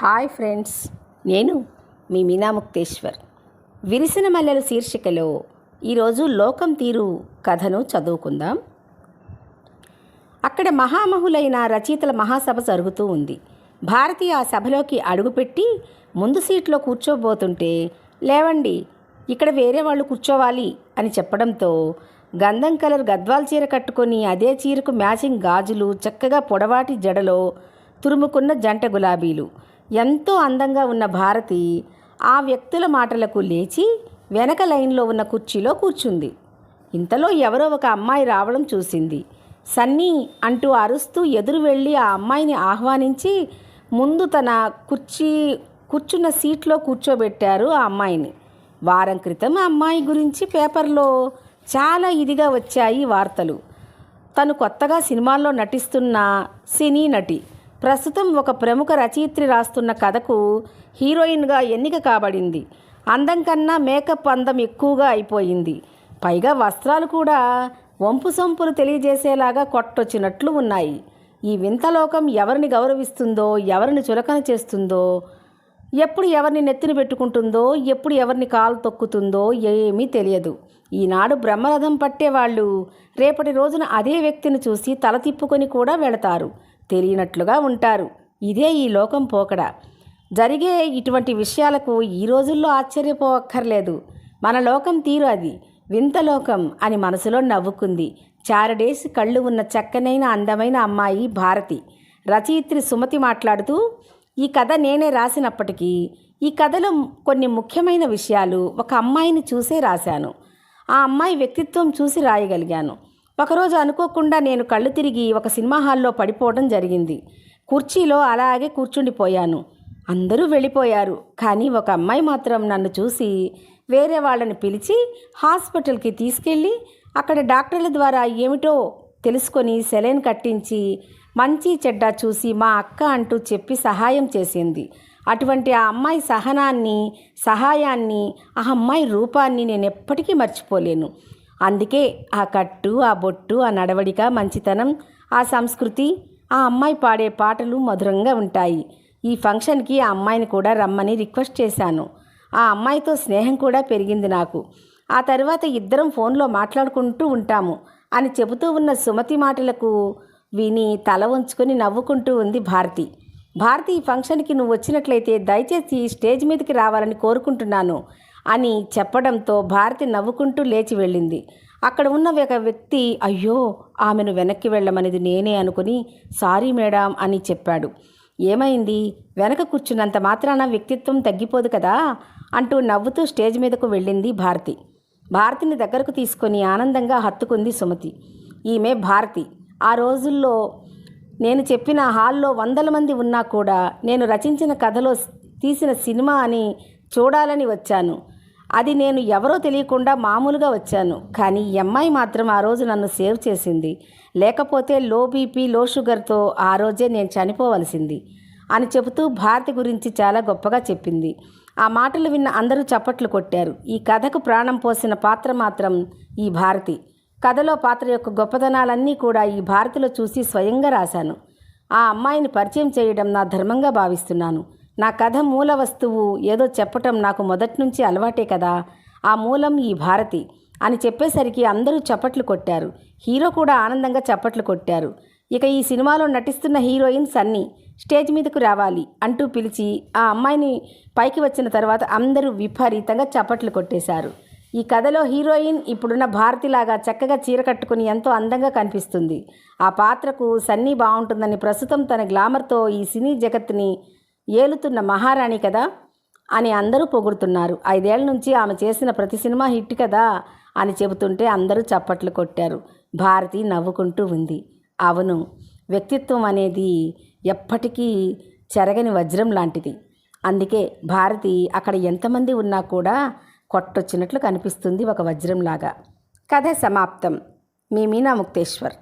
Hi friends నేను మీ మీనా ముక్తేశ్వర్ విరిసిన మల్లెల శీర్షికలో ఈరోజు లోకం తీరు కథను చదువుకుందాం. అక్కడ మహామహులైన రచయితల మహాసభ జరుగుతూ ఉంది. భారతి ఆ సభలోకి అడుగుపెట్టి ముందు సీట్లో కూర్చోబోతుంటే లేవండి ఇక్కడ వేరే వాళ్ళు కూర్చోవాలి అని చెప్పడంతో గంధం కలర్ గద్వాల్ చీర కట్టుకొని అదే చీరకు మ్యాచింగ్ గాజులు చక్కగా పొడవాటి జడలో తురుముకున్న జంట గులాబీలు. ఎంతో అందంగా ఉన్న భారతి ఆ వ్యక్తుల మాటలకు లేచి వెనక లైన్లో ఉన్న కుర్చీలో కూర్చుంది. ఇంతలో ఎవరో ఒక అమ్మాయి రావడం చూసింది. సన్నీ అంటూ అరుస్తూ ఎదురు వెళ్ళి ఆ అమ్మాయిని ఆహ్వానించి ముందు తన కుర్చీ కూర్చున్న సీట్లో కూర్చోబెట్టారు ఆ అమ్మాయిని. వారం క్రితం ఆ అమ్మాయి గురించి పేపర్లో చాలా ఇదిగా వచ్చాయి వార్తలు. తను కొత్తగా సినిమాల్లో నటిస్తున్న సినీ నటి. ప్రస్తుతం ఒక ప్రముఖ రచయిత్రి రాస్తున్న కథకు హీరోయిన్గా ఎన్నిక కాబడింది. అందం కన్నా మేకప్ అందం ఎక్కువగా అయిపోయింది. పైగా వస్త్రాలు కూడా వంపు సొంపులు తెలియజేసేలాగా కొట్టొచ్చినట్లు ఉన్నాయి. ఈ వింతలోకం ఎవరిని గౌరవిస్తుందో ఎవరిని చులకన చేస్తుందో ఎప్పుడు ఎవరిని నెత్తిన పెట్టుకుంటుందో ఎప్పుడు ఎవరిని కాలు తొక్కుతుందో ఏమీ తెలియదు. ఈనాడు బ్రహ్మరథం పట్టేవాళ్ళు రేపటి రోజున అదే వ్యక్తిని చూసి తల తిప్పుకొని కూడా వెళతారు. తెలియనట్లుగా ఉంటారు. ఇదే ఈ లోకం పోకడ. జరిగే ఇటువంటి విషయాలకు ఈ రోజుల్లో ఆశ్చర్యపోవక్కర్లేదు మన లోకం తీరు అది. వింత లోకం అని మనసులో నవ్వుకుంది. చారడేసి కళ్ళు ఉన్న చక్కనైన అందమైన అమ్మాయి భారతి. రచయిత్రి సుమతి మాట్లాడుతూ ఈ కథ నేనే రాసినప్పటికీ ఈ కథలో కొన్ని ముఖ్యమైన విషయాలు ఒక అమ్మాయిని చూసే రాశాను. ఆ అమ్మాయి వ్యక్తిత్వం చూసి రాయగలిగాను. ఒకరోజు అనుకోకుండా నేను కళ్ళు తిరిగి ఒక సినిమా హాల్లో పడిపోవడం జరిగింది. కుర్చీలో అలాగే కూర్చుండిపోయాను. అందరూ వెళ్ళిపోయారు. కానీ ఒక అమ్మాయి మాత్రం నన్ను చూసి వేరే వాళ్ళని పిలిచి హాస్పిటల్కి తీసుకెళ్ళి అక్కడ డాక్టర్ల ద్వారా ఏమిటో తెలుసుకొని సెలైన్ కట్టించి మంచి చెడ్డ చూసి మా అక్క అంటూ చెప్పి సహాయం చేసింది. అటువంటి ఆ అమ్మాయి సహనాన్ని సహాయాన్ని ఆ అమ్మాయి రూపాన్ని నేను ఎప్పటికీ మర్చిపోలేను. అందుకే ఆ కట్టు ఆ బొట్టు ఆ నడవడిక మంచితనం ఆ సంస్కృతి ఆ అమ్మాయి పాడే పాటలు మధురంగా ఉంటాయి. ఈ ఫంక్షన్కి ఆ అమ్మాయిని కూడా రమ్మని రిక్వెస్ట్ చేశాను. ఆ అమ్మాయితో స్నేహం కూడా పెరిగింది నాకు. ఆ తర్వాత ఇద్దరం ఫోన్లో మాట్లాడుకుంటూ ఉంటాము అని చెబుతూ ఉన్న సుమతి మాటలకు విని తల ఉంచుకొని నవ్వుకుంటూ ఉంది భారతి. భారతి ఈ ఫంక్షన్కి నువ్వు వచ్చినట్లయితే దయచేసి స్టేజ్ మీదకి రావాలని కోరుకుంటున్నాను. అని చెప్పడంతో భారతి నవ్వుకుంటూ లేచి వెళ్ళింది. అక్కడ ఉన్న ఒక వ్యక్తి అయ్యో ఆమెను వెనక్కి వెళ్ళమనేది నేనే అనుకుని సారీ మేడం అని చెప్పాడు. ఏమైంది? వెనక కూర్చున్నంత మాత్రాన వ్యక్తిత్వం తగ్గిపోదు కదా అంటూ నవ్వుతూ స్టేజ్ మీదకు వెళ్ళింది భారతి. భారతిని దగ్గరకు తీసుకొని ఆనందంగా హత్తుకుంది సుమతి. ఈమె భారతి. ఆ రోజుల్లో నేను చెప్పిన హాల్లో వందల మంది ఉన్నా కూడా నేను రచించిన కథలో తీసిన సినిమా అని చూడాలని వచ్చాను. అది నేను ఎవరో తెలియకుండా మామూలుగా వచ్చాను. కానీ ఈ అమ్మాయి మాత్రం ఆ రోజు నన్ను సేవ్ చేసింది. లేకపోతే లో బీపీ లో షుగర్తో ఆ రోజే నేను చనిపోవలసింది అని చెబుతూ భారతి గురించి చాలా గొప్పగా చెప్పింది. ఆ మాటలు విన్న అందరూ చప్పట్లు కొట్టారు. ఈ కథకు ప్రాణం పోసిన పాత్ర మాత్రం ఈ భారతి. కథలో పాత్ర యొక్క గొప్పతనాలన్నీ కూడా ఈ భారతిలో చూసి స్వయంగా రాశాను. ఆ అమ్మాయిని పరిచయం చేయడం నా ధర్మంగా భావిస్తున్నాను. నా కథ మూల వస్తువు ఏదో చెప్పటం నాకు మొదటి నుంచి అలవాటే కదా. ఆ మూలం ఈ భారతి అని చెప్పేసరికి అందరూ చప్పట్లు కొట్టారు. హీరో కూడా ఆనందంగా చప్పట్లు కొట్టారు. ఇక ఈ సినిమాలో నటిస్తున్న హీరోయిన్ సన్నీ స్టేజ్ మీదకు రావాలి అంటూ పిలిచి ఆ అమ్మాయిని పైకి వచ్చిన తర్వాత అందరూ విపరీతంగా చప్పట్లు కొట్టేశారు. ఈ కథలో హీరోయిన్ ఇప్పుడున్న భారతిలాగా చక్కగా చీర కట్టుకుని ఎంతో అందంగా కనిపిస్తుంది. ఆ పాత్రకు సన్నీ బాగుంటుందని ప్రస్తుతం తన గ్లామర్తో ఈ సినీ జగత్ని ఏలుతున్న మహారాణి కదా అని అందరూ పొగుడుతున్నారు. ఐదేళ్ళ నుంచి ఆమె చేసిన ప్రతి సినిమా హిట్ కదా అని చెబుతుంటే అందరూ చప్పట్లు కొట్టారు. భారతి నవ్వుకుంటూ ఉంది. అవును వ్యక్తిత్వం అనేది ఎప్పటికీ చెరగని వజ్రం లాంటిది. అందుకే భారతి అక్కడ ఎంతమంది ఉన్నా కూడా కొట్టొచ్చినట్లు కనిపిస్తుంది ఒక వజ్రంలాగా. కథ సమాప్తం. మీ మీనా ముక్తేశ్వర్.